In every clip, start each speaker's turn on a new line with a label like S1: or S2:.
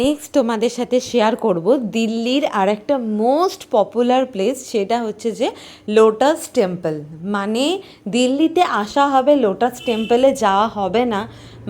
S1: Next তোমাদের সাথে share করব দিল্লির আর একটা মোস্ট পপুলার প্লেস সেটা হচ্ছে যে লোটাস টেম্পল মানে দিল্লিতে আসা হবে লোটাস টেম্পলে যাওয়া হবে না।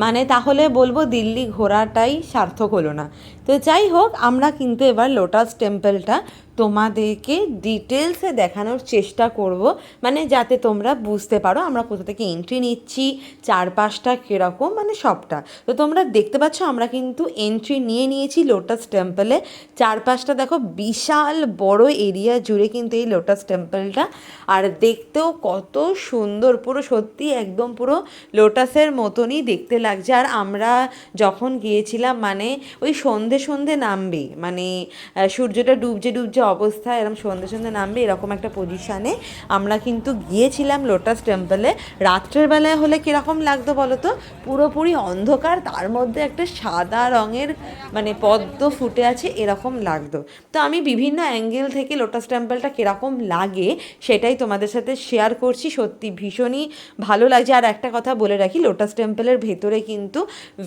S1: মানে তাহলে বলব দিল্লি ঘোরাটাই সার্থক হলো না। তো যাই হোক, আমরা কিন্তু এবার লোটাস টেম্পলটা তোমাদেরকে ডিটেলসে দেখানোর চেষ্টা করব। মানে যাতে তোমরা বুঝতে পারো আমরা কোথা থেকে এন্ট্রি নিচ্ছি, চারপাশটা কীরকম মানে সবটা। তো তোমরা দেখতে পাচ্ছ আমরা কিন্তু এন্ট্রি নিয়ে নিয়েছি লোটাস টেম্পলে চারপাশটা দেখো বিশাল বড় এরিয়া জুড়ে কিন্তু এই লোটাস টেম্পলটা আর দেখতেও কত সুন্দর, পুরো সত্যি একদম পুরো লোটাসের মতনই দেখতে লাগছে। আর আমরা যখন গিয়েছিলাম মানে ওই সন্ধে সন্ধে নামবে মানে সূর্যটা ডুবছে ডুবছে অবস্থা এরকম সন্ধে সন্ধে নামবে, এরকম একটা পজিশানে আমরা কিন্তু গিয়েছিলাম লোটাস টেম্পলে রাত্রের বেলায় হলে কীরকম লাগতো বলো তো? পুরোপুরি অন্ধকার, তার মধ্যে একটা সাদা রঙের মানে পদ্ম ফুটে আছে, এরকম লাগতো। তো আমি বিভিন্ন অ্যাঙ্গেল থেকে লোটাস টেম্পলটা কীরকম লাগে, সেটাই তোমাদের সাথে শেয়ার করছি। সত্যি ভীষণই ভালো লাগছে। আর একটা কথা বলে রাখি লোটাস টেম্পলের ভেতরে কিন্তু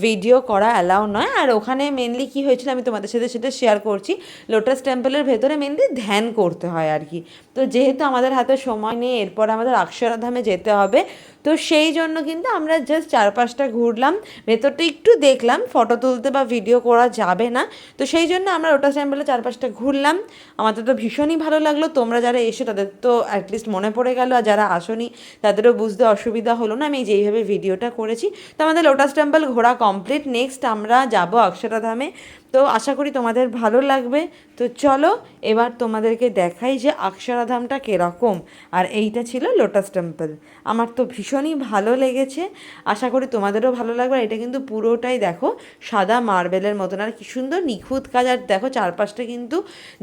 S1: ভিডিও করা অ্যালাউ নয়। আর ওখানে মেনলি কি হয়েছিল আমি তোমাদের সাথে সেটা শেয়ার করছি। লোটাস টেম্পলের ভেতরে মেনলি ধ্যান করতে হয় আর কি। তো যেহেতু আমাদের হাতে সময় নেই, এরপর আমাদের অক্ষরাধামে যেতে হবে। তো সেই জন্য কিন্তু আমরা জাস্ট চারপাশটা ঘুরলাম, ভেতরটা একটু দেখলাম ফটো তুলতে বা ভিডিও করা যাবে না। তো সেই জন্য আমরা লোটাস টেম্পলের চারপাশটা ঘুরলাম। আমাদের তো ভীষণই ভালো লাগল। তোমরা যারা এসে, তাদের তো অ্যাটলিস্ট মনে পড়ে গেল। আর যারা আসনি, তাদেরও বুঝতে অসুবিধা হলো না। আমি যেইভাবে ভিডিওটা করেছি, তো আমাদের লোটাস টেম্পল ঘোরা কমপ্লিট নেক্সট আমরা যাব অক্ষরাধামে তো আশা করি তোমাদের ভালো লাগবে। তো চলো, এবার তোমাদেরকে দেখাই যে অক্ষরাধামটা কীরকম। আর এইটা ছিল লোটাস টেম্পল আমার তো ভীষণই ভালো লেগেছে। আশা করি তোমাদেরও ভালো লাগবে। আর এটা কিন্তু পুরোটাই দেখো, সাদা মার্বেলের মতন। আর কি সুন্দর নিখুঁত কাজ। আর দেখো চারপাশটা কিন্তু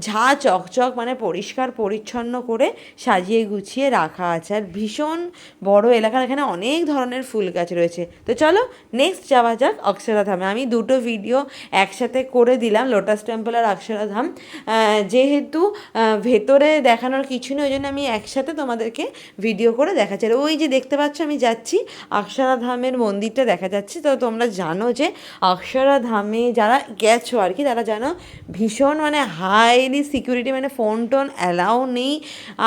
S1: ঝা চকচক মানে পরিষ্কার পরিচ্ছন্ন করে সাজিয়ে গুছিয়ে রাখা আছে। আর ভীষণ বড় এলাকার এখানে অনেক ধরনের ফুল গাছ রয়েছে। তো চলো নেক্সট যাওয়া যাক অক্ষরাধামে। আমি দুটো ভিডিও একসাথে করে দিলাম লোটাস টেম্পল আর অক্ষরাধাম যেহেতু ভেতরে দেখানোর কিছু নেই ওই জন্য আমি একসাথে তোমাদেরকে ভিডিও করে দেখাচ্ছি। আর ওই যে দেখতে পাচ্ছ, আমি যাচ্ছি অক্ষরাধামের মন্দিরটা দেখা যাচ্ছে। তো তোমরা জানো যে অক্ষরাধামে যারা গেছো আর কি, তারা জানো ভীষণ মানে হাইলি সিকিউরিটি মানে ফোন টোন অ্যালাউ নেই।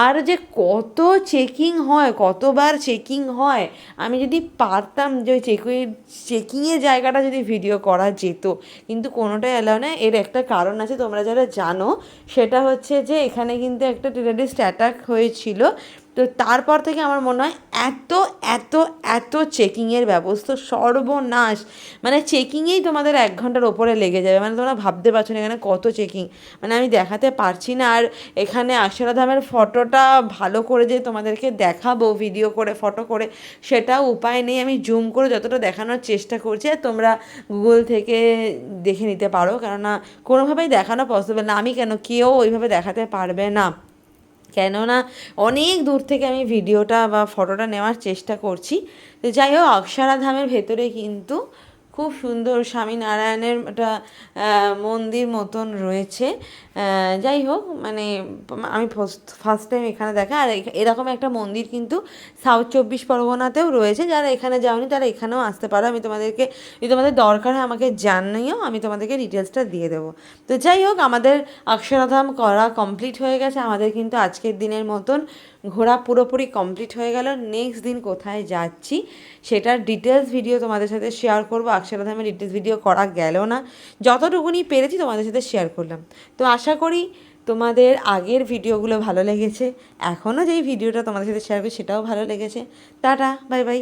S1: আর যে কত চেকিং হয়, কতবার চেকিং হয়, আমি যদি পারতাম যে ওই চেকিং চেকিংয়ের জায়গাটা যদি ভিডিও করা যেত, কিন্তু কোনোটাই অ্যালাউ না এর একটা কারণ আছে, তোমরা যারা জানো, সেটা হচ্ছে যে এখানে কিন্তু একটা টেরারিস্ট অ্যাটাক হয়েছিল। তো তারপর থেকে আমার মনে হয় এত এত এত চেকিংয়ের ব্যবস্থা সর্বনাশ। মানে চেকিংয়েই তোমাদের এক ঘণ্টার ওপরে লেগে যাবে। মানে তোমরা ভাবতে পারছ না এখানে কত চেকিং মানে আমি দেখাতে পারছি না। আর এখানে আশারাধামের ফটোটা ভালো করে যে তোমাদেরকে দেখাবো ভিডিও করে ফটো করে, সেটাও উপায় নেই। আমি জুম করে যতটা দেখানোর চেষ্টা করছি, আর তোমরা গুগল থেকে দেখে নিতে পারো। কেননা কোনোভাবেই দেখানো পসিবল না। আমি কেন কেউ ওইভাবে দেখাতে পারবে না। কেননা অনেক দূর থেকে আমি ভিডিওটা বা ফটোটা নেওয়ার চেষ্টা করছি। তো যাই হোক অক্ষরাধামের ভেতরে কিন্তু খুব সুন্দর স্বামীনারায়ণের একটা মন্দির মতন রয়েছে। যাই হোক মানে আমি ফার্স্ট টাইম এখানে দেখা। আর এরকম একটা মন্দির কিন্তু সাউথ চব্বিশ পরগনাতেও রয়েছে। যারা এখানে যাওনি, তারা এখানেও আসতে পারো। আমি তোমাদেরকে, যদি তোমাদের দরকার হয় আমাকে জানিও, আমি তোমাদেরকে ডিটেলসটা দিয়ে দেবো। তো যাই হোক, আমাদের অক্ষরাধাম করা কমপ্লিট হয়ে গেছে। আমাদের কিন্তু আজকের দিনের মতন ঘোরা পুরোপুরি কমপ্লিট হয়ে গেল। নেক্সট দিন কোথায় যাচ্ছি সেটার ডিটেলস ভিডিও তোমাদের সাথে শেয়ার করব। অক্ষরাধামের ডিটেলস ভিডিও করা গেল না। যতটুকুনি পেরেছি তোমাদের সাথে শেয়ার করলাম। তো আশা করি তোমাদের আগের ভিডিওগুলো ভালো লেগেছে। এখনও যেই ভিডিওটা তোমাদের সাথে শেয়ার করি সেটাও ভালো লেগেছে। Tata bye bye